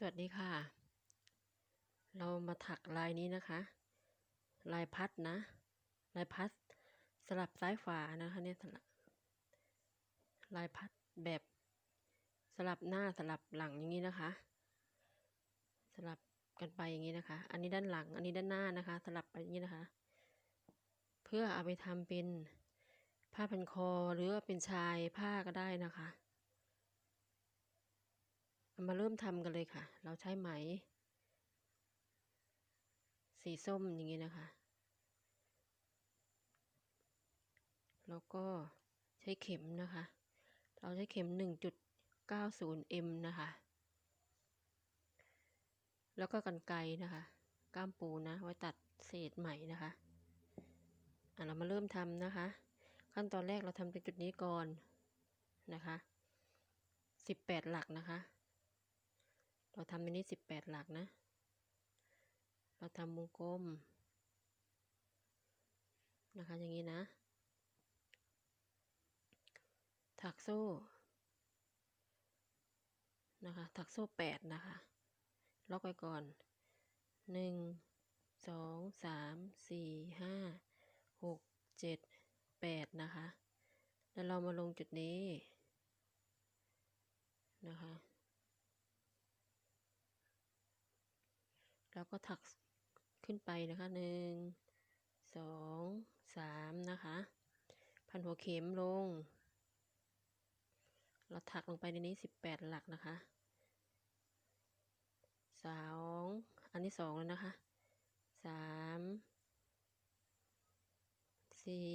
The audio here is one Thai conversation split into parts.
สวัสดีค่ะ เรามาถักลายนี้นะคะ ลายพัดนะ ลายพัดสลับซ้ายฝานะคะเนี่ยลายพัดแบบสลับหน้าสลับหลังอย่างนี้นะคะ สลับกันไปอย่างนี้นะคะ อันนี้ด้านหลัง อันนี้ด้านหน้านะคะ สลับไปอย่างนี้นะคะ เพื่อเอาไปทำเป็นผ้าพันคอหรือว่าเป็นชายผ้าก็ได้นะคะ มาเริ่มทำกันเลยค่ะ เราใช้ไหม สีส้มอย่างนี้นะคะ แล้วก็ใช้เข็มนะคะ เราใช้เข็ม 1.90m นะคะ แล้วก็กันไกรนะคะ ก้ามปูนะ ไว้ตัดเศษไหมนะคะ อะเรามาเริ่มทำนะคะ ขั้นตอนแรกเราทำตรงจุดนี้ก่อนนะคะ 18 หลักนะคะ เราทำในนี้18หลักนะ เราทำวงกลม นะคะอย่างนี้นะ ถักโซ่ นะคะ ถักโซ่8นะคะ ล็อกไว้ก่อนหนึ่งสองสามสี่ห้าหกเจ็ดแปดนะคะ แล้วเรามาลงจุดนี้นะคะ แล้วก็ถักขึ้นไปนะคะหนึ่งสองสามนะคะ พันหัวเข็มลง เราถักลงไปในนี้สิบแปดหลักนะคะสองอันนี้สองแล้วนะคะสามสี่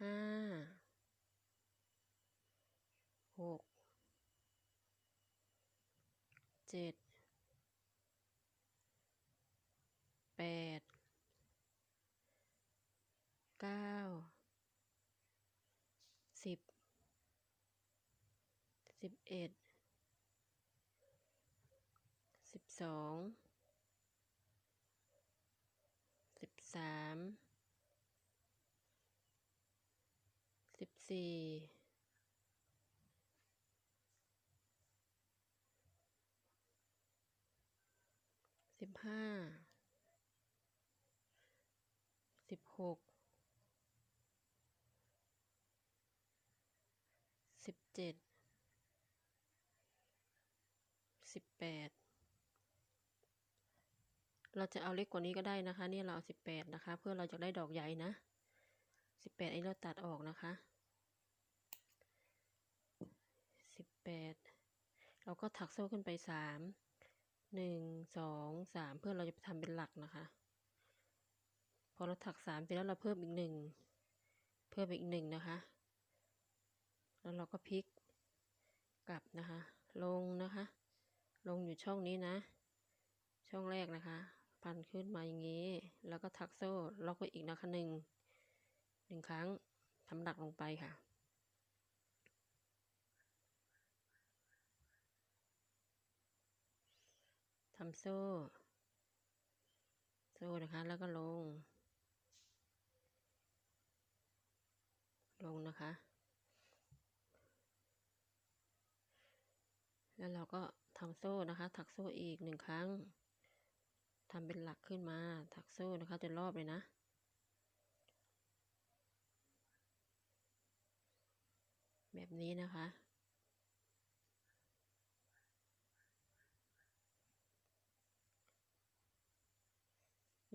ห้าหกเจ็ด แปด เก้าสิบสิบเอ็ดสิบสองสิบสามสิบสี่สิบห้าสิบหก สิบ เจ็ดสิบแปดเราจะเอาเล็กกว่านี้ก็ได้นะคะ นี่เราเอาสิบแปดนะคะ เพื่อเราจะได้ดอกใหญ่นะสิบแปดไอ้เราตัดออกนะคะสิบแปดเราก็ถักโซ่ขึ้นไปสามหนึ่งสองสามเพื่อเราจะทำเป็นหลักนะคะ พอเราถักสามเสร็จแล้วเราเพิ่มอีกหนึ่งเพิ่มอีกหนึ่งนะคะ แล้วเราก็พลิกกลับนะคะ ลงนะคะ ลงอยู่ช่องนี้นะ ช่องแรกนะคะ พันขึ้นมาอย่างนี้ แล้วก็ถักโซ่ล็อกไว้อีกนะคะหนึ่งหนึ่งครั้งทำหลักลงไปค่ะทำโซ่ โซ่นะคะ แล้วก็ลง ลงนะคะ แล้วเราก็ทำโซ่นะคะ ถักโซ่อีกหนึ่งครั้งทำเป็นหลักขึ้นมา ถักโซ่นะคะจนรอบเลยนะ แบบนี้นะคะ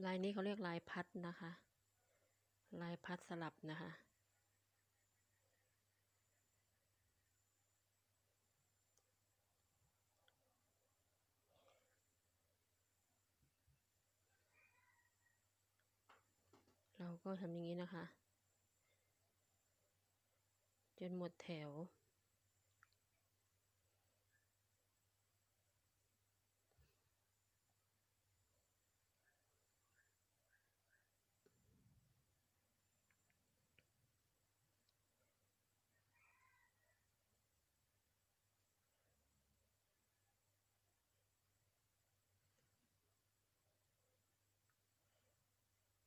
ลายนี้เขาเรียกลายพัดนะคะ ลายพัดสลับนะคะ เราก็ทำอย่างนี้นะคะ จนหมดแถว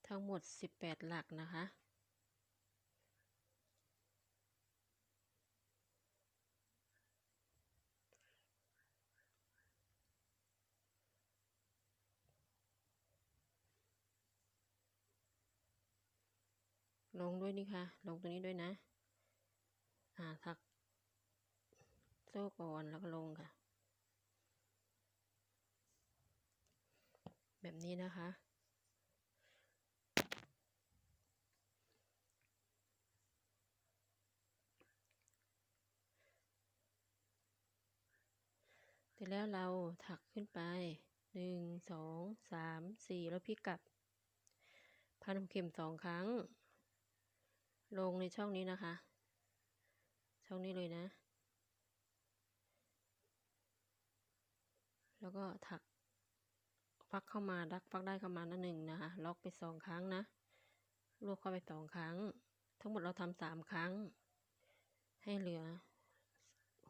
ทั้งหมด 18 หลักนะคะลงด้วยนี่ค่ะ ลงตรงนี้ด้วยนะ อ่าถักโซ่ก่อนแล้วก็ลงค่ะ แบบนี้นะคะ เสร็จแล้วเราถักขึ้นไปหนึ่งสองสามสี่แล้วพลิกกลับ พันหัวเข็มสองครั้ง ลงในช่องนี้นะคะ ช่องนี้เลยนะ แล้วก็ถักฟักเข้ามาดักฟักได้เข้ามานั่นหนึ่งนะคะ ล็อกไปสองครั้งนะรวบเข้าไปสองครั้ง ทั้งหมดเราทำสามครั้ง ให้เหลือ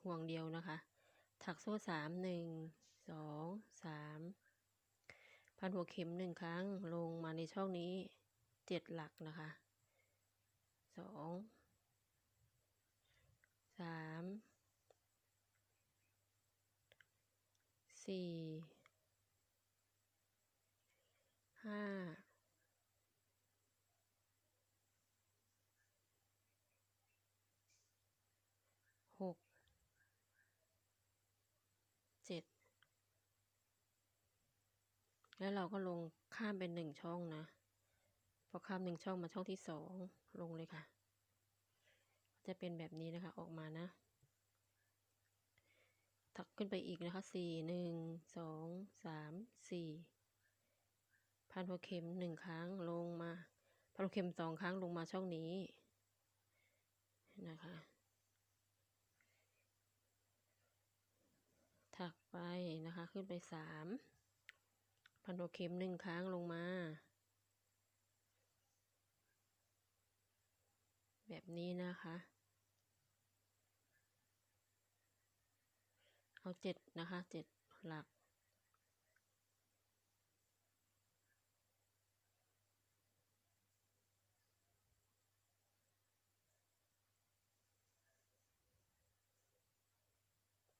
ห่วงเดียวนะคะ ถักโซ่สามหนึ่งสองสามพันหัวเข็มหนึ่งครั้งลงมาในช่องนี้เจ็ดหลักนะคะสองสามสี่ห้าหกเจ็ด แล้วเราก็ลงข้ามเป็นหนึ่งช่องนะ พอข้ามหนึ่งช่องมาช่องที่สองลงเลยค่ะ จะเป็นแบบนี้นะคะออกมานะ ถักขึ้นไปอีกนะคะสี่หนึ่งสองสามสี่พันหัวเข็มหนึ่งครั้งลงมาพันหัวเข็มสองครั้งลงมาช่องนี้นะคะ ถักไปนะคะขึ้นไปสาม พันหัวเข็มหนึ่งครั้งลงมา แบบนี้นะคะ เอาเจ็ดนะคะเจ็ดหลัก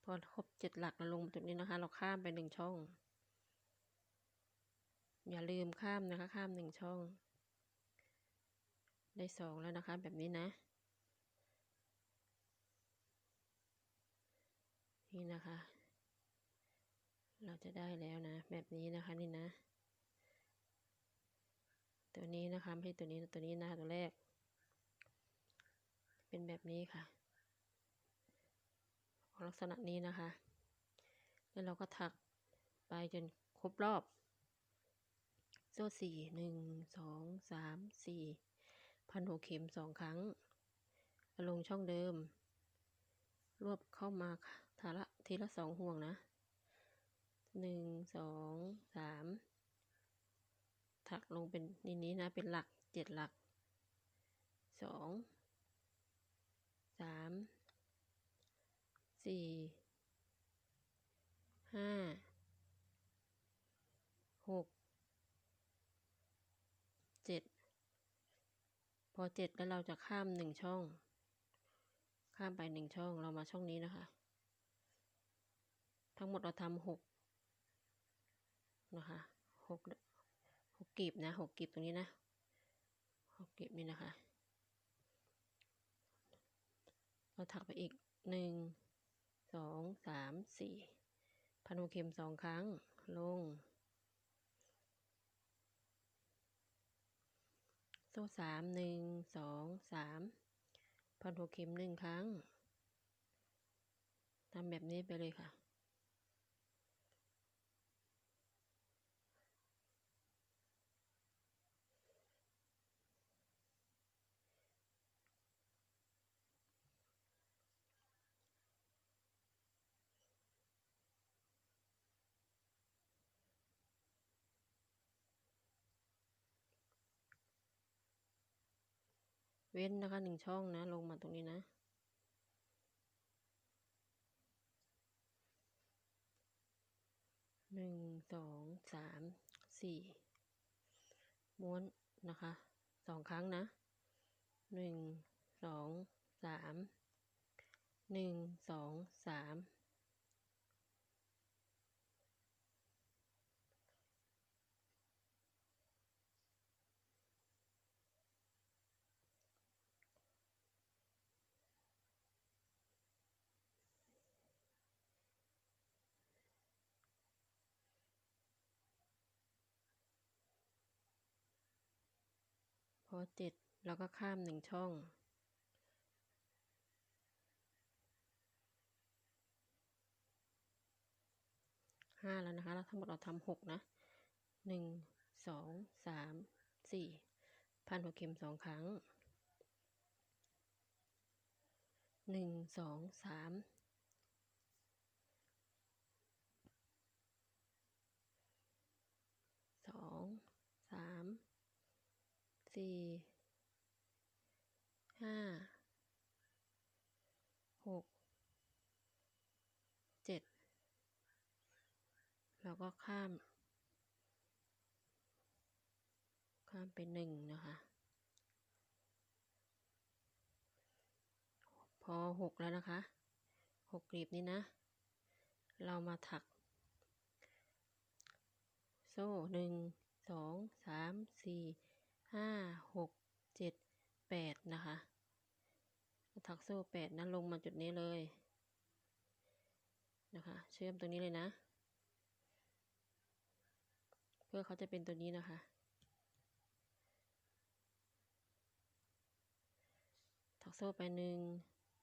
พอครบเจ็ดหลักเราลงตรงนี้นะคะ เราข้ามไปหนึ่งช่อง อย่าลืมข้ามนะคะข้ามหนึ่งช่อง ได้สองแล้วนะคะแบบนี้นะ นี่นะคะ เราจะได้แล้วนะ แบบนี้นะคะนี่นะ ตัวนี้นะคะไม่ใช่ตัวนี้ตัวนี้นะคะตัวแรก เป็นแบบนี้ค่ะลักษณะนี้นะคะ แล้วเราก็ถักไปจนครบรอบ โซ่สี่หนึ่งสองสามสี่พันหัวเข็มสองครั้ง ลงช่องเดิม รวบเข้ามาทาละทีละสองห่วงนะหนึ่งสองสามถักลงเป็นนี้นี้นะเป็นหลักเจ็ดหลักสองสามสี่ห้าหกเจ็ด พอเจ็ดแล้วเราจะข้ามหนึ่งช่อง ข้ามไปหนึ่งช่องเรามาช่องนี้นะคะ ทั้งหมดเราทำหกนะคะหกหกกีบนะหกกีบตรงนี้นะหกกีบนี่นะคะ เราถักไปอีกหนึ่งสองสามสี่พันหัวเข็มสองครั้งลง โซ่สามหนึ่งสองสามพันหัวเข็มหนึ่งครั้งทำแบบนี้ไปเลยค่ะ เว้นนะคะหนึ่งช่องนะ ลงมาตรงนี้นะ หนึ่งสองสามสี่ม้วนนะคะสองครั้งนะหนึ่งสองสามหนึ่งสองสาม อเจ็ดแล้วก็ข้ามหนึ่งช่อง ห้าแล้วนะคะแล้วทั้งหมดเราทำหกนะหนึ่งสองสามสี่พันหัวเข็มสองครั้งหนึ่งสองสามสองสาม สี่ห้าหกเจ็ดแล้วก็ข้าม ข้ามไปหนึ่งนะคะ พอหกแล้วนะคะหกกลีบนี้นะ เรามาถัก โซ่หนึ่งสองสามสี่ ห้าหกเจ็ดแปดนะคะถักโซ่แปดนะลงมาจุดนี้เลยนะคะ เชื่อมตรงนี้เลยนะ เพื่อเขาจะเป็นตัวนี้นะคะถักโซ่ไปหนึ่ง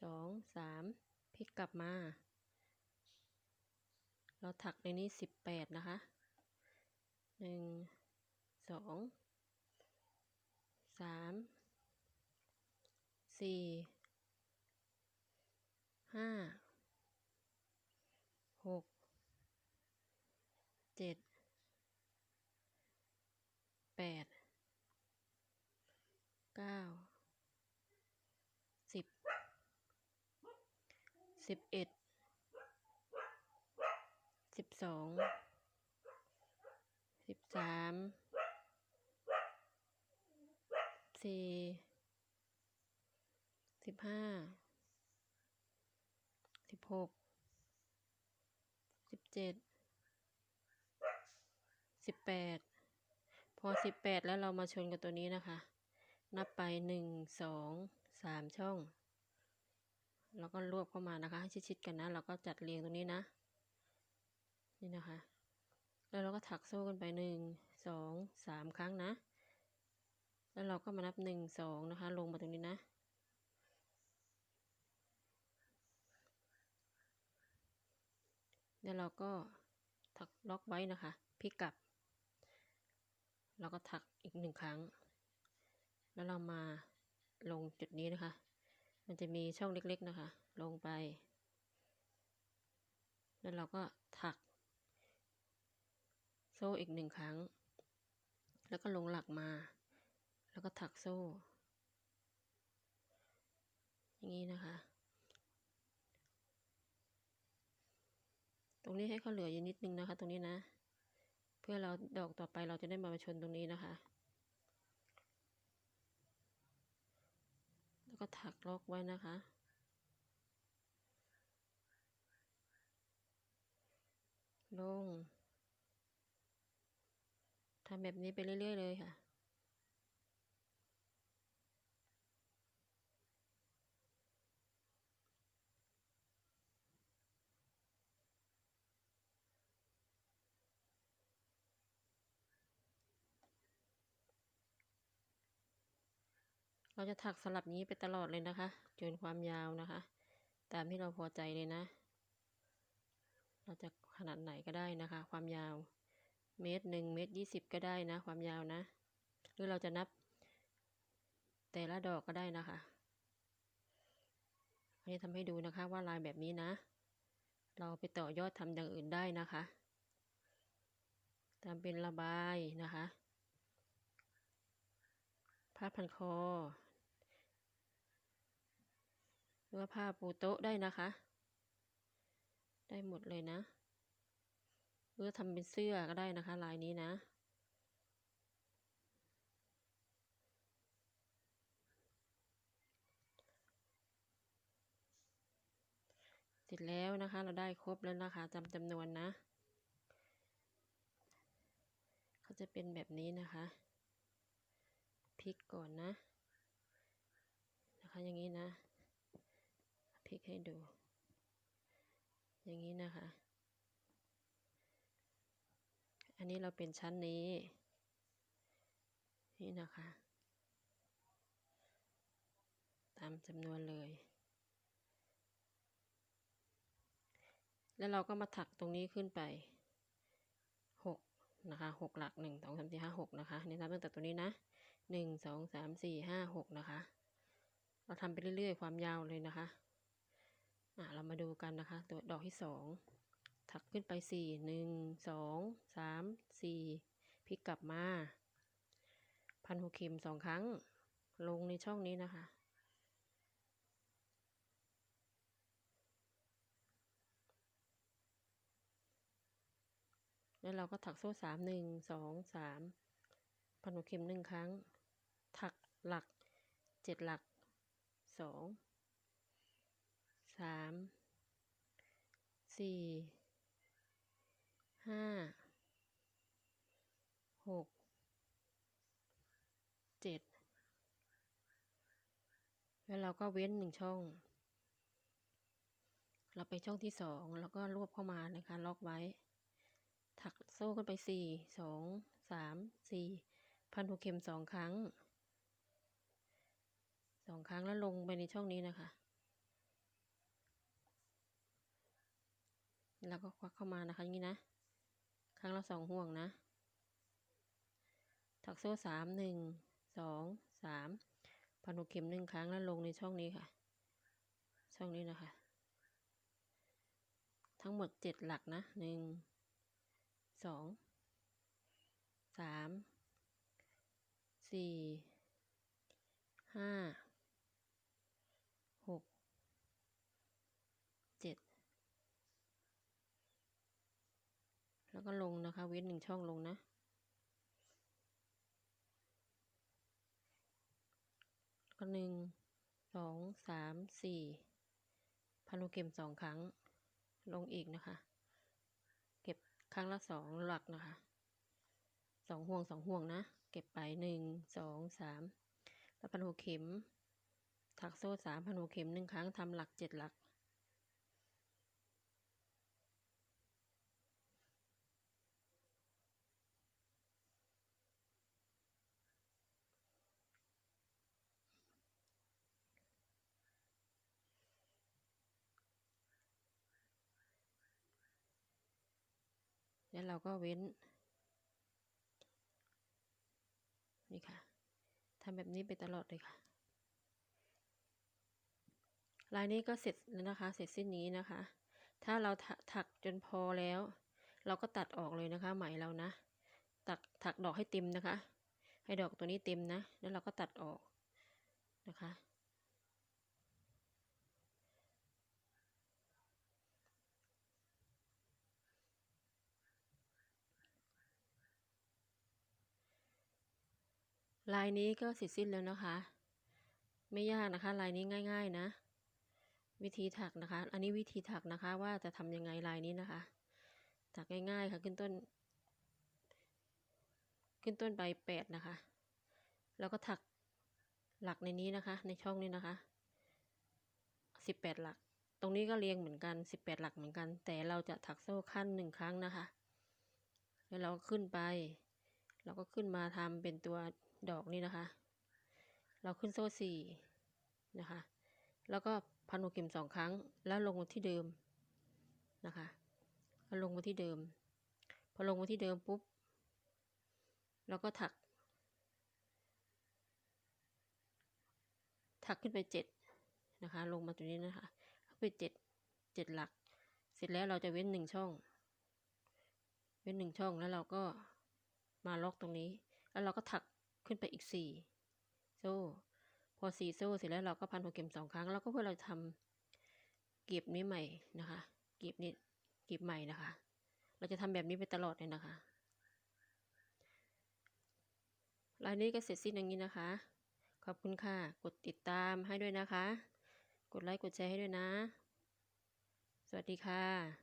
สองสามพลิกกลับมา เราถักในนี้สิบแปดนะคะหนึ่งสอง สามสี่ห้าหกเจ็ดแปดเก้าสิบสิบเอ็ดสิบสองสิบสาม สี่สิบห้าสิบหกสิบเจ็ดสิบแปดพอสิบแปดแล้วเรามาชนกับตัวนี้นะคะ นับไปหนึ่งสองสามช่อง แล้วก็รวบเข้ามานะคะให้ชิดๆกันนะเราก็จัดเรียงตรงนี้นะ นี่นะคะ แล้วเราก็ถักโซ่กันไปหนึ่งสองสามครั้งนะ แล้วเราก็มานับหนึ่งสองนะคะ ลงมาตรงนี้นะแล้วเราก็ถักล็อกไว้นะคะพลิกกลับแล้วก็ถักอีกหนึ่งครั้ง แล้วเรามาลงจุดนี้นะคะ มันจะมีช่องเล็กๆนะคะ ลงไป แล้วเราก็ถัก โซ่อีกหนึ่งครั้ง แล้วก็ลงหลักมา แล้วก็ถักโซ่ อย่างนี้นะคะ ตรงนี้ให้เขาเหลืออยู่นิดนึงนะคะ ตรงนี้นะ เพื่อเราดอกต่อไปเราจะได้มาชนตรงนี้นะคะ แล้วก็ถักล็อกไว้นะคะลงทำแบบนี้ไปเรื่อย ๆ เลยค่ะ เราจะถักสลับนี้ไปตลอดเลยนะคะ จนความยาวนะคะ ตามที่เราพอใจเลยนะ เราจะขนาดไหนก็ได้นะคะ ความยาวเมตรหนึ่งเมตรยี่สิบก็ได้นะ ความยาวนะ หรือเราจะนับ แต่ละดอกก็ได้นะคะอันนี้ทำให้ดูนะคะว่าลายแบบนี้นะ เราไปต่อยอดทำอย่างอื่นได้นะคะทำเป็นระบายนะคะผ้าพันคอ หรือว่าผ้าปูโต๊ะได้นะคะ ได้หมดเลยนะหรือทำเป็นเสื้อก็ได้นะคะ ลายนี้นะ เสร็จแล้วนะคะ เราได้ครบแล้วนะคะจำจำนวนนะเขาจะเป็นแบบนี้นะคะพลิกก่อนนะ นะคะอย่างนี้นะ ลิกให้ดู อย่างนี้นะคะ อันนี้เราเป็นชั้นนี้ นี่นะคะ ตามจำนวนเลย แล้วเราก็มาถักตรงนี้ขึ้นไปหกนะคะหกหลักหนึ่งสองสามสี่ห้าหกนะคะนี่นับตั้งแต่ตัวนี้นะหนึ่งสองสามสี่ห้าหกนะคะ เราทำไปเรื่อยๆ ความยาวเลยนะคะ อะเรามาดูกันนะคะ ตัวดอกที่สองถักขึ้นไปสี่หนึ่งสองสามสี่พลิกกลับมา พันหัวเข็มสองครั้ง ลงในช่องนี้นะคะ แล้วเราก็ถักโซ่สามหนึ่งสองสามพันหัวเข็มหนึ่งครั้ง ถักหลักเจ็ดหลักสอง สามสี่ห้าหกเจ็ดแล้วเราก็เว้นหนึ่งช่อง เราไปช่องที่สองแล้วก็รวบเข้ามานะคะ ล็อกไว้ ถักโซ่ขึ้นไปสี่สองสามสี่พันหัวเข็มสองครั้งสองครั้งแล้วลงไปในช่องนี้นะคะ แล้วก็ควักเข้ามานะคะอย่างนี้นะ ครั้งละสองห่วงนะ ถักโซ่สามหนึ่งสองสามพันหัวเข็มหนึ่งครั้งแล้วลงในช่องนี้ค่ะ ช่องนี้นะคะ ทั้งหมดเจ็ดหลักนะหนึ่งสองสามสี่ห้าหกเจ็ด แล้วก็ลงนะคะ เว้นหนึ่งช่องลงนะก็หนึ่งสองสามสี่พันลูกเข็มสองครั้ง ลงอีกนะคะ เก็บครั้งละสองหลักนะคะสองห่วงสองห่วงนะ เก็บไปหนึ่งสองสามแล้วพันหัวเข็มถักโซ่สามพันหัวเข็มหนึ่งครั้งทำหลักเจ็ดหลัก แล้วเราก็เว้น นี่ค่ะทำแบบนี้ไปตลอดเลยค่ะ ลายนี้ก็เสร็จแล้วนะคะ เสร็จสิ้นนี้นะคะ ถ้าเราถักจนพอแล้ว เราก็ตัดออกเลยนะคะ ไหมเรานะ ตักถักดอกให้เต็มนะคะ ให้ดอกตัวนี้เต็มนะ แล้วเราก็ตัดออกนะคะ ลายนี้ก็เสร็จสิ้นแล้วนะคะ ไม่ยากนะคะ ลายนี้ง่าย ๆนะ วิธีถักนะคะ อันนี้วิธีถักนะคะ ว่าจะทำยังไงลายนี้นะคะ ถักง่ายๆค่ะขึ้นต้น ขึ้นต้นใบแปดนะคะ แล้วก็ถักหลักในนี้นะคะ ในช่องนี้นะคะสิบแปดหลัก ตรงนี้ก็เรียงเหมือนกันสิบแปดหลักเหมือนกัน แต่เราจะถักโซ่ขั้นหนึ่งครั้งนะคะ แล้วเราก็ขึ้นไป เราก็ขึ้นมาทำเป็นตัว ดอกนี้นะคะ เราขึ้นโซ่สี่นะคะ แล้วก็พันหัวเข็มสองครั้ง แล้วลงมาที่เดิมนะคะแล้วลงมาที่เดิม พอลงมาที่เดิมปุ๊บเราก็ถัก ถักขึ้นไปเจ็ดนะคะ ลงมาตรงนี้นะคะขึ้นไปเจ็ดเจ็ดหลัก เสร็จแล้วเราจะเว้นหนึ่งช่อง เว้นหนึ่งช่องแล้วเราก็มาล็อกตรงนี้ แล้วเราก็ถัก ขึ้นไปอีกสี่โซ่ พอสี่โซ่เสร็จแล้วเราก็พันหัวเข็มสองครั้ง แล้วก็เพื่อเราทำเก็บนี้ใหม่นะคะเก็บนี้เก็บใหม่นะคะ เราจะทำแบบนี้ไปตลอดเลยนะคะลายนี้ก็เสร็จสิ้นอย่างนี้นะคะ ขอบคุณค่ะ กดติดตามให้ด้วยนะคะ กดไลค์กดแชร์ให้ด้วยนะ สวัสดีค่ะ